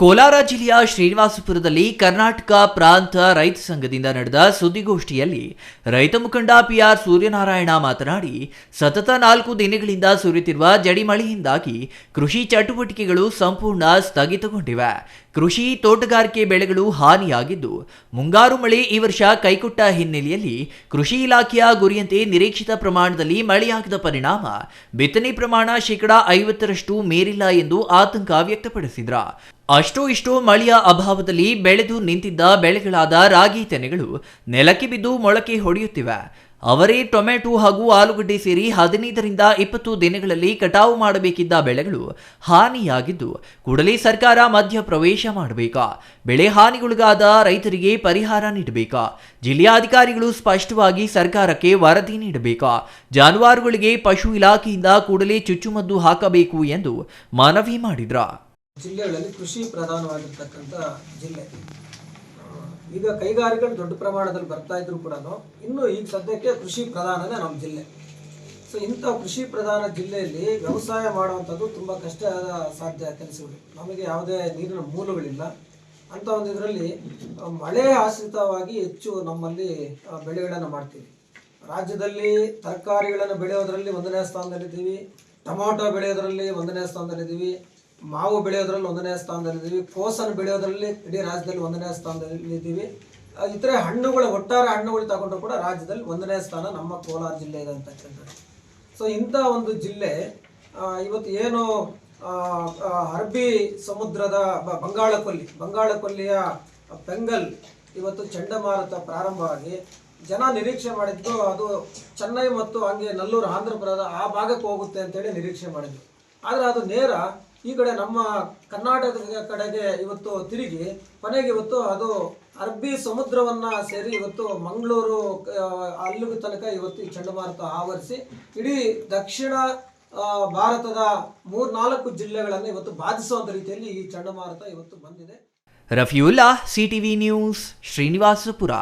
ಕೋಲಾರ ಜಿಲ್ಲೆಯ ಶ್ರೀನಿವಾಸಪುರದಲ್ಲಿ ಕರ್ನಾಟಕ ಪ್ರಾಂತ ರೈತ ಸಂಘದಿಂದ ನಡೆದ ಸುದ್ದಿಗೋಷ್ಠಿಯಲ್ಲಿ ರೈತ ಮುಖಂಡ ಪಿಆರ್ ಸೂರ್ಯನಾರಾಯಣ ಮಾತನಾಡಿ, ಸತತ ನಾಲ್ಕು ದಿನಗಳಿಂದ ಸುರಿಯುತ್ತಿರುವ ಜಡಿಮಳೆಯಿಂದಾಗಿ ಕೃಷಿ ಚಟುವಟಿಕೆಗಳು ಸಂಪೂರ್ಣ ಸ್ಥಗಿತಗೊಂಡಿವೆ. ಕೃಷಿ ತೋಟಗಾರಿಕೆ ಬೆಳೆಗಳು ಹಾನಿಯಾಗಿದ್ದು, ಮುಂಗಾರು ಮಳೆ ಈ ವರ್ಷ ಕೈಕೊಟ್ಟ ಹಿನ್ನೆಲೆಯಲ್ಲಿ ಕೃಷಿ ಇಲಾಖೆಯ ಗುರಿಯಂತೆ ನಿರೀಕ್ಷಿತ ಪ್ರಮಾಣದಲ್ಲಿ ಮಳೆಯಾಗದ ಪರಿಣಾಮ ಬಿತ್ತನೆ ಪ್ರಮಾಣ ಶೇಕಡಾ ಐವತ್ತರಷ್ಟು ಮೇರಿಲ್ಲ ಎಂದು ಆತಂಕ ವ್ಯಕ್ತಪಡಿಸಿದ್ರ. ಅಷ್ಟೋ ಇಷ್ಟೋ ಮಳೆಯ ಅಭಾವದಲ್ಲಿ ಬೆಳೆದು ನಿಂತಿದ್ದ ಬೆಳೆಗಳಾದ ರಾಗಿ ತೆನೆಗಳು ನೆಲಕ್ಕೆ ಬಿದ್ದು ಮೊಳಕೆ ಹೊಡೆಯುತ್ತಿವೆ. ಅವರೇ ಟೊಮೆಟೊ ಹಾಗೂ ಆಲೂಗಡ್ಡೆ ಸೇರಿ ಹದಿನೈದರಿಂದ ಇಪ್ಪತ್ತು ದಿನಗಳಲ್ಲಿ ಕಟಾವು ಮಾಡಬೇಕಿದ್ದ ಬೆಳೆಗಳು ಹಾನಿಯಾಗಿದ್ದು, ಕೂಡಲೇ ಸರ್ಕಾರ ಮಧ್ಯ ಪ್ರವೇಶ ಮಾಡಬೇಕಾ? ಬೆಳೆ ಹಾನಿಗೊಳಗಾದ ರೈತರಿಗೆ ಪರಿಹಾರ ನೀಡಬೇಕಾ? ಜಿಲ್ಲಾಧಿಕಾರಿಗಳು ಸ್ಪಷ್ಟವಾಗಿ ಸರ್ಕಾರಕ್ಕೆ ವರದಿ ನೀಡಬೇಕಾ? ಜಾನುವಾರುಗಳಿಗೆ ಪಶು ಇಲಾಖೆಯಿಂದ ಕೂಡಲೇ ಚುಚ್ಚುಮದ್ದು ಹಾಕಬೇಕು ಎಂದು ಮನವಿ ಮಾಡಿದ್ರ? ಜಿಲ್ಲೆಗಳಲ್ಲಿ ಕೃಷಿ ಪ್ರಧಾನವಾಗಿರ್ತಕ್ಕಂಥ ಜಿಲ್ಲೆ. ಈಗ ಕೈಗಾರಿಕೆಗಳು ದೊಡ್ಡ ಪ್ರಮಾಣದಲ್ಲಿ ಬರ್ತಾ ಇದ್ರು ಕೂಡ ಇನ್ನು ಈಗ ಸದ್ಯಕ್ಕೆ ಕೃಷಿ ಪ್ರಧಾನನೇ ನಮ್ಮ ಜಿಲ್ಲೆ. ಸೊ ಇಂಥ ಕೃಷಿ ಪ್ರಧಾನ ಜಿಲ್ಲೆಯಲ್ಲಿ ವ್ಯವಸಾಯ ಮಾಡುವಂಥದ್ದು ತುಂಬ ಕಷ್ಟ ಸಾಧ್ಯ ಕೆಲಸಗಳು. ನಮಗೆ ಯಾವುದೇ ನೀರಿನ ಮೂಲಗಳಿಲ್ಲ. ಅಂತ ಒಂದು ಇದರಲ್ಲಿ ಮಳೆ ಆಶ್ರಿತವಾಗಿ ಹೆಚ್ಚು ನಮ್ಮಲ್ಲಿ ಬೆಳೆಗಳನ್ನು ಮಾಡ್ತೀವಿ. ರಾಜ್ಯದಲ್ಲಿ ತರಕಾರಿಗಳನ್ನು ಬೆಳೆಯೋದರಲ್ಲಿ ಒಂದನೇ ಸ್ಥಾನದಲ್ಲಿದ್ದೀವಿ. ಟೊಮೊಟೊ ಬೆಳೆಯೋದರಲ್ಲಿ ಒಂದನೇ ಸ್ಥಾನದಲ್ಲಿದ್ದೀವಿ. ಮಾವು ಬೆಳೆಯೋದ್ರಲ್ಲಿ ಒಂದನೇ ಸ್ಥಾನದಲ್ಲಿದ್ದೀವಿ ಕೋಸನ್ನು ಬೆಳೆಯೋದ್ರಲ್ಲಿ ಇಡೀ ರಾಜ್ಯದಲ್ಲಿ ಒಂದನೇ ಸ್ಥಾನದಲ್ಲಿದ್ದೀವಿ. ಇದ್ದೀವಿ ಇತರೆ ಹಣ್ಣುಗಳ, ಒಟ್ಟಾರೆ ಹಣ್ಣುಗಳು ತಗೊಂಡ್ರು ಕೂಡ ರಾಜ್ಯದಲ್ಲಿ ಒಂದನೇ ಸ್ಥಾನ ನಮ್ಮ ಕೋಲಾರ ಜಿಲ್ಲೆ ಇದೆ ಅಂತಕ್ಕಂಥದ್ದು ಸೊ ಇಂಥ ಒಂದು ಜಿಲ್ಲೆ ಇವತ್ತು ಏನು ಅರಬ್ಬಿ ಸಮುದ್ರದ ಬಂಗಾಳ ಕೊಲ್ಲಿ ಬಂಗಾಳ ಪೆಂಗಲ್ ಇವತ್ತು ಚಂಡಮಾರುತ ಪ್ರಾರಂಭವಾಗಿ ಜನ ನಿರೀಕ್ಷೆ ಮಾಡಿದ್ದು ಅದು ಚೆನ್ನೈ ಮತ್ತು ಹಂಗೆ ನಲ್ಲೂರು ಆಂಧ್ರಪ್ರದೇಶ ಆ ಭಾಗಕ್ಕೆ ಹೋಗುತ್ತೆ ಅಂತೇಳಿ ನಿರೀಕ್ಷೆ ಮಾಡಿದ್ರು. ಆದರೆ ಅದು ನೇರ ಈ ಕಡೆ ನಮ್ಮ ಕರ್ನಾಟಕದ ಕಡೆಗೆ ಇವತ್ತು ತಿರುಗಿ, ಕೊನೆಗೆ ಇವತ್ತು ಅದು ಅರಬ್ಬಿ ಸಮುದ್ರವನ್ನ ಸೇರಿ ಇವತ್ತು ಮಂಗಳೂರು ಅಲ್ಲಿಗೆ ತನಕ ಇವತ್ತು ಈ ಚಂಡಮಾರುತ ಆವರಿಸಿ ಇಡೀ ದಕ್ಷಿಣ ಭಾರತದ ಮೂರ್ನಾಲ್ಕು ಜಿಲ್ಲೆಗಳನ್ನು ಇವತ್ತು ಬಾಧಿಸುವಂತ ರೀತಿಯಲ್ಲಿ ಈ ಚಂಡಮಾರುತ ಇವತ್ತು ಬಂದಿದೆ. Rafiulla, CTV news, Srinivaspur.